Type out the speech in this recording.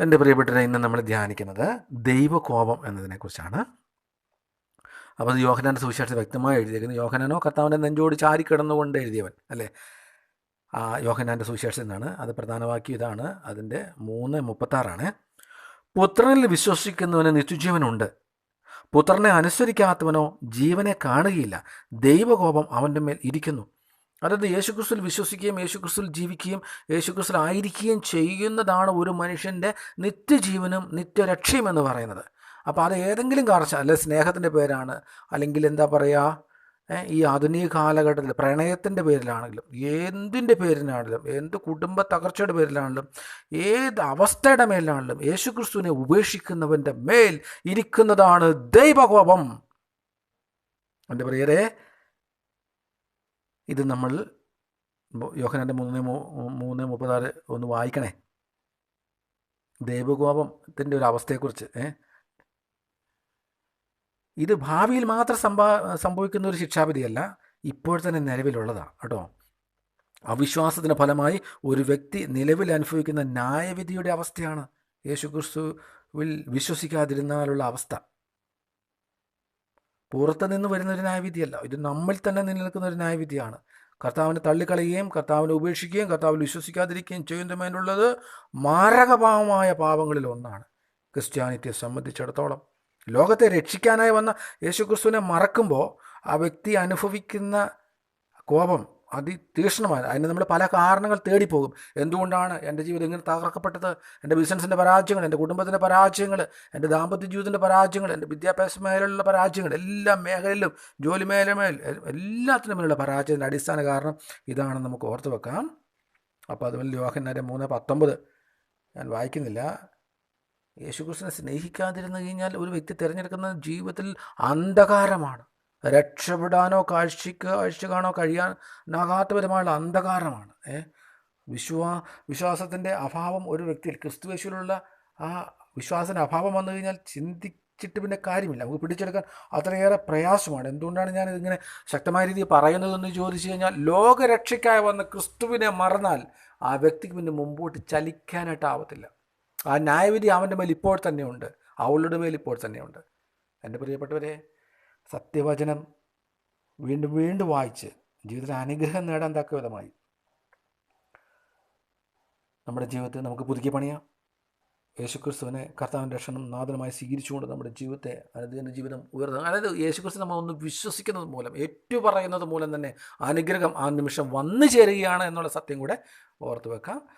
എന്റെ പ്രിയപ്പെട്ടവരെ ഇന്ന് നമ്മൾ ധ്യാനിക്കുന്നത് ദൈവകോപം എന്നതിനെക്കുറിച്ചാണ്. അപ്പോൾ അത് യോഹനാന്റെ സുവിശേഷത്തിൽ വ്യക്തമായി എഴുതിയിരിക്കുന്നത് യോഹനാനോ കർത്താവിന്റെ നെഞ്ചോട് ചാരി കിടന്നുകൊണ്ട് എഴുതിയവൻ അല്ലേ? ആ യോഹനാന്റെ സുവിശേഷത്തിൽ നിന്നാണ് അത് പ്രധാനവാക്യം ഇതാണ്. അതിന്റെ മൂന്ന് മുപ്പത്താറാണ്. പുത്രനിൽ വിശ്വസിക്കുന്നവന് നിത്യജീവനുണ്ട്. പുത്രനെ അനുസരിക്കാത്തവനോ ജീവനെ കാണുകയില്ല. ദൈവകോപം അവന്റെ മേൽ ഇരിക്കുന്നു. അതായത് യേശുക്രിസ്തുവിൽ വിശ്വസിക്കുകയും യേശുക്രിസ്തുവിൽ ജീവിക്കുകയും യേശുക്രിസ്തു ആയിരിക്കുകയും ചെയ്യുന്നതാണ് ഒരു മനുഷ്യന്റെ നിത്യജീവനും നിത്യരക്ഷയും എന്ന് പറയുന്നത്. അപ്പോൾ അത് ഏതെങ്കിലും കാർച്ച അല്ലെ സ്നേഹത്തിന്റെ പേരാണ് അല്ലെങ്കിൽ എന്താ പറയുക ഈ ആധുനിക കാലഘട്ടത്തിൽ പ്രണയത്തിന്റെ പേരിലാണെങ്കിലും എന്തിന്റെ പേരിലാണെങ്കിലും എന്ത് കുടുംബ തകർച്ചയുടെ പേരിലാണെങ്കിലും ഏത് അവസ്ഥയുടെ മേലാണെങ്കിലും യേശുക്രിസ്തുവിനെ ഉപേക്ഷിക്കുന്നവന്റെ മേൽ ഇരിക്കുന്നതാണ് ദൈവകോപം. എന്റെ പ്രിയരെ ഇത് നമ്മൾ യോഹനാന്റെ മൂന്ന് മൂന്ന് മുപ്പത്താറ് ഒന്ന് വായിക്കണേ. ദൈവകോപത്തിന്റെ ഒരു അവസ്ഥയെക്കുറിച്ച് ഇത് ഭാവിയിൽ മാത്രം സംഭാ സംഭവിക്കുന്ന ഒരു ശിക്ഷാവിധിയല്ല ഇപ്പോൾ തന്നെ നിലവിലുള്ളതാണ് കേട്ടോ. അവിശ്വാസത്തിന് ഫലമായി ഒരു വ്യക്തി നിലവിൽ അനുഭവിക്കുന്ന ന്യായവിധിയുടെ അവസ്ഥയാണ്. യേശുക്രിസ്തുവിൽ വിശ്വസിക്കാതിരുന്നാലുള്ള അവസ്ഥ. പുറത്ത് നിന്ന് വരുന്ന ഒരു ന്യായവിധിയല്ല. ഇത് നമ്മൾ തന്നെ നിലനിൽക്കുന്ന ഒരു ന്യായവിധിയാണ്. കർത്താവിനെ തള്ളിക്കളയുകയും കർത്താവിനെ ഉപേക്ഷിക്കുകയും കർത്താവിൽ വിശ്വസിക്കാതിരിക്കുകയും ചെയ്യുന്നതിനുള്ളത് മാരകഭാവമായ പാപങ്ങളിൽ ഒന്നാണ്. ക്രിസ്ത്യാനിറ്റിയെ സംബന്ധിച്ചിടത്തോളം. ലോകത്തെ രക്ഷിക്കാനായി വന്ന യേശുക്രിസ്തുവിനെ മറക്കുമ്പോൾ ആ വ്യക്തി അനുഭവിക്കുന്ന കോപം അതിതീക്ഷ്ണമാണ് അതിന് നമ്മൾ പല കാരണങ്ങൾ തേടിപ്പോകും. എന്തുകൊണ്ടാണ് എന്റെ ജീവിതം ഇങ്ങനെ തകർക്കപ്പെട്ടത്? എന്റെ ബിസിനസ്സിന്റെ പരാജയങ്ങൾ എന്റെ കുടുംബത്തിന്റെ പരാജയങ്ങൾ എന്റെ ദാമ്പത്യ ജീവിതത്തിന്റെ പരാജയങ്ങൾ എന്റെ വിദ്യാഭ്യാസ മേഖലയിലുള്ള പരാജയങ്ങൾ എല്ലാ മേഖലയിലും ജോലി മേഖലമേൽ എല്ലാത്തിനും മേലുള്ള പരാജയത്തിന്റെ അടിസ്ഥാന കാരണം ഇതാണെന്ന് നമുക്ക് ഓർത്ത് വെക്കാം. അപ്പോൾ അതുപോലെ ലോഹന്നാരെ മൂന്ന് പത്തൊമ്പത്. ഞാൻ വായിക്കുന്നില്ല. യേശുക്രിസ്തുവിനെ സ്നേഹിക്കാതിരുന്നു കഴിഞ്ഞാൽ ഒരു വ്യക്തി തിരഞ്ഞെടുക്കുന്ന ജീവിതത്തിൽ അന്ധകാരമാണ്. രക്ഷപ്പെടാനോ കാഴ്ചക്ക് കാഴ്ച കാണോ കഴിയാനാകാത്ത വിധമായുള്ള അന്ധകാരമാണ് വിശ്വാ വിശ്വാസത്തിന്റെ അഭാവം ഒരു വ്യക്തിയിൽ ക്രിസ്തുവേശുവിലുള്ള ആ വിശ്വാസത്തിന്റെ അഭാവം വന്നു കഴിഞ്ഞാൽ ചിന്തിച്ചിട്ട് പിന്നെ കാര്യമില്ല. നമുക്ക് പിടിച്ചെടുക്കാൻ അത്രയേറെ പ്രയാസമാണ്. എന്തുകൊണ്ടാണ് ഞാൻ ഇതിങ്ങനെ ശക്തമായ രീതിയിൽ പറയുന്നതെന്ന് ചോദിച്ചു കഴിഞ്ഞാൽ ലോകരക്ഷയ്ക്കായി വന്ന ക്രിസ്തുവിനെ മറന്നാൽ ആ വ്യക്തിക്ക് പിന്നെ മുമ്പോട്ട് ചലിക്കാനായിട്ടാവത്തില്ല ആ ന്യായവിധി അവന്റെ മേൽ ഇപ്പോൾ തന്നെയുണ്ട്. അവളുടെ മേൽ ഇപ്പോൾ തന്നെയുണ്ട്. എന്റെ പ്രിയപ്പെട്ടവരെ സത്യവചനം വീണ്ടും വീണ്ടും വായിച്ച് ജീവിതത്തിൽ അനുഗ്രഹം നേടാൻ തക്ക വിധമായി. നമ്മുടെ ജീവിതത്തെ നമുക്ക് പുതുക്കി പണിയാം. യേശുക്രിസ്തുവിനെ കർത്താവിന്റെ രക്ഷണം നാദനമായി സ്വീകരിച്ചുകൊണ്ട് നമ്മുടെ ജീവിതത്തെ അനുദിന ജീവിതം ഉയർന്നു അതായത് യേശുക്രിസ്തു നമ്മൾ ഒന്ന് വിശ്വസിക്കുന്നത് മൂലം ഏറ്റു പറയുന്നത് മൂലം തന്നെ അനുഗ്രഹം ആ നിമിഷം വന്നു ചേരുകയാണ് എന്നുള്ള സത്യം കൂടെ ഓർത്ത് വെക്കാം.